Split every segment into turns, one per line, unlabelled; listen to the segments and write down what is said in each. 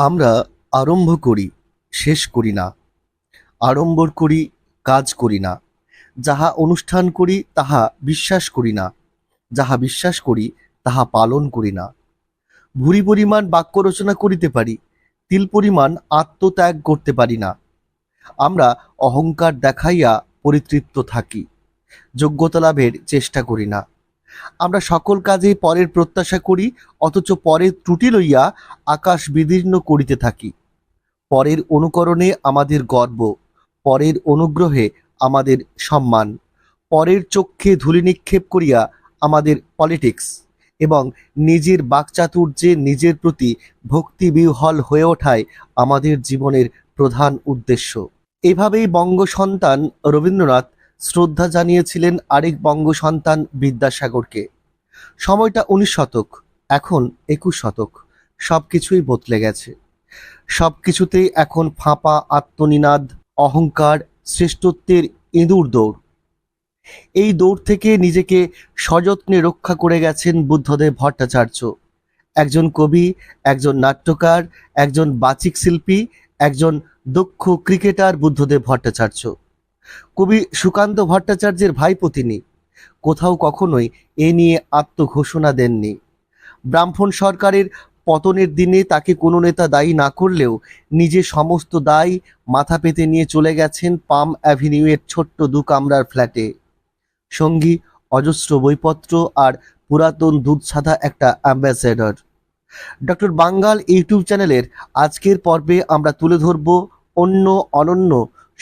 আমরা আরম্ভ করি, শেষ করি না। আড়ম্বর করি, কাজ করি না। যাহা অনুষ্ঠান করি, তাহা বিশ্বাস করি না। যাহা বিশ্বাস করি, তাহা পালন করি না। ভুরি পরিমাণ বাক্য রচনা করিতে পারি, তিল পরিমাণ আত্মত্যাগ করতে পারি না। আমরা অহংকার দেখাইয়া পরিতৃপ্ত থাকি, যোগ্যতা লাভের চেষ্টা করি না। আমরা সকল কাজে পরের প্রত্যাশা করি, অথচ পরের ত্রুটি লইয়া আকাশ বিদীর্ণ করিতে থাকি। পরের অনুকরণে আমাদের গর্ব, পরের অনুগ্রহে আমাদের সম্মান, পরের চক্ষে ধূলি নিক্ষেপ করিয়া আমাদের পলিটিক্স এবং নিজের বাকচাতুর্যে নিজের প্রতি ভক্তি বিহ্বল হয়ে ওঠায় আমাদের জীবনের প্রধান উদ্দেশ্য। এভাবেই বঙ্গ সন্তান রবীন্দ্রনাথ শ্রদ্ধা জানিয়েছিলেন আরেক বঙ্গ সন্তান বিদ্যাসাগরকে। সময়টা উনিশ শতক, এখন একুশ শতক সব কিছুই বদলে গেছে। সব কিছুতেই এখন ফাঁপা, আত্মনিনাদ, অহংকার, শ্রেষ্ঠত্বের ইঁদুর দৌড়। এই দৌড় থেকে নিজেকে সযত্নে রক্ষা করে গেছেন বুদ্ধদেব ভট্টাচার্য। একজন কবি, একজন নাট্যকার, একজন বাচিক শিল্পী, একজন দক্ষ ক্রিকেটার বুদ্ধদেব ভট্টাচার্য। কবি সুকান্ত ভট্টাচার্যের ভাইপো কোথাও কখনোই এ নিয়ে আত্মঘোষণা দেননি। ব্রাহ্মণ সরকারের পতনের দিনে তাকে কোনো নেতা দায়ী না করলেও নিজে সমস্ত দায় মাথা পেতে নিয়ে চলে গেছেন পাম অ্যাভিনিউয়ের ছোট্ট দু কামরার ফ্ল্যাটে। সঙ্গী, অজস্র বইপত্র আর পুরাতন দুধসাদা একটা অ্যাম্বাসেডর। ডক্টর বাঙ্গাল ইউটিউব চ্যানেলের আজকের পর্বে আমরা তুলে ধরব অন্য অনন্য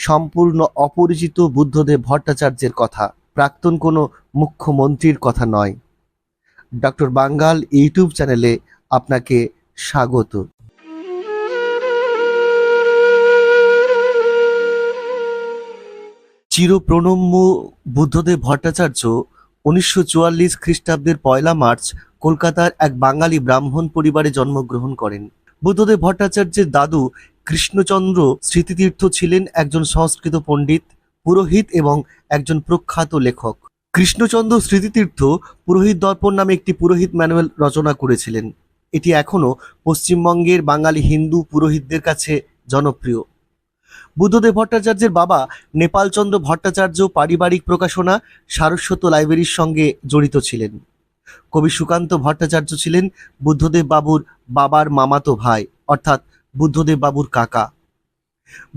সম্পূর্ণ অপরিচিত বুদ্ধদেব ভট্টাচার্যের কথা, প্রাক্তন কোনো মুখ্যমন্ত্রীর কথা নয়। ডক্টর বাঙ্গাল ইউটিউব চ্যানেলে আপনাকে স্বাগত। চিরপ্রণম্য বুদ্ধদেব ভট্টাচার্য উনিশশো চুয়াল্লিশ খ্রিস্টাব্দের পয়লা মার্চ কলকাতার এক বাঙালি ব্রাহ্মণ পরিবারে জন্মগ্রহণ করেন। বুদ্ধদেব ভট্টাচার্যের দাদু কৃষ্ণচন্দ্র স্মৃতিতীর্থ ছিলেন একজন সংস্কৃত পণ্ডিত, পুরোহিত এবং একজন প্রখ্যাত লেখক। কৃষ্ণচন্দ্র স্মৃতিতীর্থ পুরোহিত দর্পণ নামে একটি পুরোহিত ম্যানুয়াল রচনা করেছিলেন। এটি এখনও পশ্চিমবঙ্গের বাঙালি হিন্দু পুরোহিতদের কাছে জনপ্রিয়। বুদ্ধদেব ভট্টাচার্যের বাবা নেপালচন্দ্র ভট্টাচার্য পারিবারিক প্রকাশনা সারস্বত লাইব্রেরির সঙ্গে জড়িত ছিলেন। কবি সুকান্ত ভট্টাচার্য ছিলেন বুদ্ধদেব বাবুর বাবার মামাতো ভাই, অর্থাৎ বুদ্ধদেব বাবুর কাকা।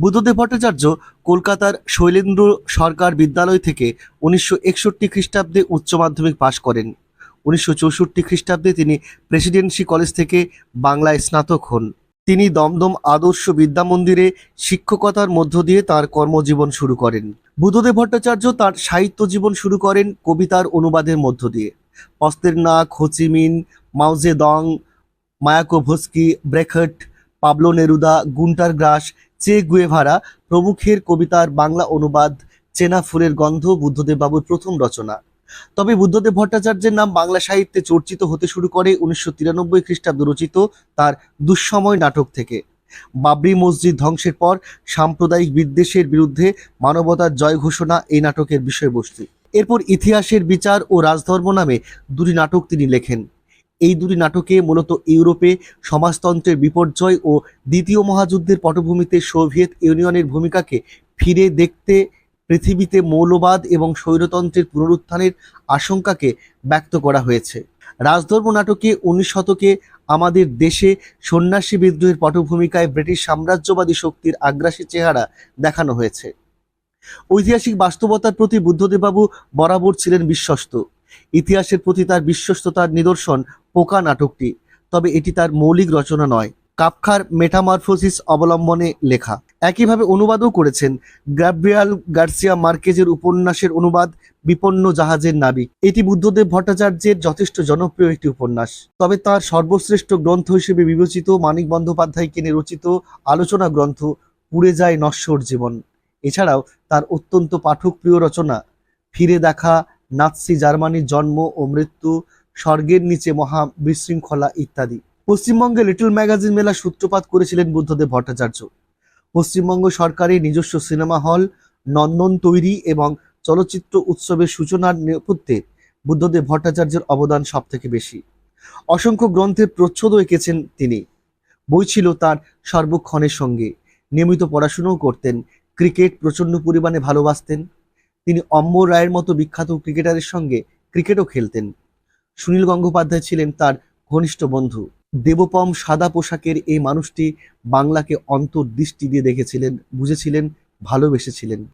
বুদ্ধদেব ভট্টাচার্য কলকাতার শৈলেন্দ্র সরকার বিদ্যালয় থেকে উনিশশো একষট্টি খ্রিস্টাব্দে উচ্চ মাধ্যমিক পাশ করেন। উনিশশো চৌষট্টি খ্রিস্টাব্দে তিনি প্রেসিডেন্সি কলেজ থেকে বাংলায় স্নাতক হন। তিনি দমদম আদর্শ বিদ্যা মন্দিরে শিক্ষকতার মধ্য দিয়ে তার কর্মজীবন শুরু করেন। বুদ্ধদেব ভট্টাচার্য তার সাহিত্য জীবন শুরু করেন কবিতার অনুবাদের মধ্য দিয়ে। Pasternak Ho Chi Minh Mao Zedong Mayakovsky Brecht Pablo Neruda, Gunter Grass, Che Guevara, প্রমুখের কবিতার বাংলা অনুবাদ, চেনা ফুলের গন্ধ বুদ্ধদেব বাবুর প্রথম রচনা। তবে বুদ্ধদেব ভট্টাচার্যের নাম বাংলা সাহিত্যে চর্চিত হতে শুরু করে উনিশশো তিরানব্বই খ্রিস্টাব্দ রচিত তার দুঃসময় নাটক থেকে। বাবরি মসজিদ ধ্বংসের পর সাম্প্রদায়িক বিদ্বেষের বিরুদ্ধে মানবতার জয় ঘোষণা এই নাটকের বিষয়বস্তু। এরপর ইতিহাসের বিচার ও রাজধর্ম নামে দুটি নাটক তিনি লেখেন। এই দুটি নাটকে মূলত ইউরোপে সমাজতন্ত্রের বিপর্যয় ও দ্বিতীয় মহাযুদ্ধের পটভূমিতে সোভিয়েত ইউনিয়নের ভূমিকাকে ফিরে দেখতে পৃথিবীতে মৌলবাদ এবং স্বৈরতন্ত্রের পুনরুত্থানের আশঙ্কাকে ব্যক্ত করা হয়েছে। রাজধর্ম নাটকে উনিশ শতকে আমাদের দেশে সন্ন্যাসী বিদ্রোহের পটভূমিকায় ব্রিটিশ সাম্রাজ্যবাদী শক্তির আগ্রাসী চেহারা দেখানো হয়েছে। ঐতিহাসিক বাস্তবতার প্রতি বুদ্ধদেববাবু বরাবর ছিলেন বিশ্বস্ত। ইতিহাসের প্রতি তার বিশ্বস্ততার নিদর্শন পোকা নাটকটি, তবে এটি তার মৌলিক রচনা নয়। কাপখার মেটামারফোসিস অবলম্বনে লেখা। একইভাবে অনুবাদও করেছেন গ্যাব্রিয়াল গার্সিয়া মার্কেজের উপন্যাসের অনুবাদ বিপন্ন জাহাজের নাবিক। এটি বুদ্ধদেব ভট্টাচার্যের যথেষ্ট জনপ্রিয় একটি উপন্যাস। তবে তার সর্বশ্রেষ্ঠ গ্রন্থ হিসেবে বিবেচিত মানিক বন্দ্যোপাধ্যায়কে নিয়ে রচিত আলোচনা গ্রন্থ পুড়ে যায় নশ্বর জীবন। এছাড়াও তার অত্যন্ত পাঠকপ্রিয় রচনা ফিরে দেখা নাৎসি জার্মানির জন্ম ও মৃত্যু, স্বর্গের নিচে মহা বিশৃঙ্খলা ইত্যাদি। পশ্চিমবঙ্গে লিটল ম্যাগাজিন মেলা সূত্রপাত করেছিলেন বুদ্ধদেব ভট্টাচার্য। পশ্চিমবঙ্গ সরকারের নিজস্ব সিনেমা হল, নন্দন তৈরি এবং চলচ্চিত্র উৎসবের সূচনার নেপথ্যে বুদ্ধদেব ভট্টাচার্যের অবদান সব থেকে বেশি। অসংখ্য গ্রন্থের প্রচ্ছদও এঁকেছেন তিনি। বই ছিল তার সর্বক্ষণের সঙ্গে। নিয়মিত পড়াশুনোও করতেন। ক্রিকেট প্রচণ্ড পরিমাণে ভালোবাসতেন। তিনি অম্বর রায়ের মতো বিখ্যাত ক্রিকেটারের সঙ্গে ক্রিকেটও খেলতেন। সুনীল গঙ্গোপাধ্যায় ছিলেন তার ঘনিষ্ঠ বন্ধু। দেবপম সাদা পোশাকের এই মানুষটি বাংলাকে অন্তর্দৃষ্টি দিয়ে দেখেছিলেন, বুঝেছিলেন, ভালোবেসেছিলেন।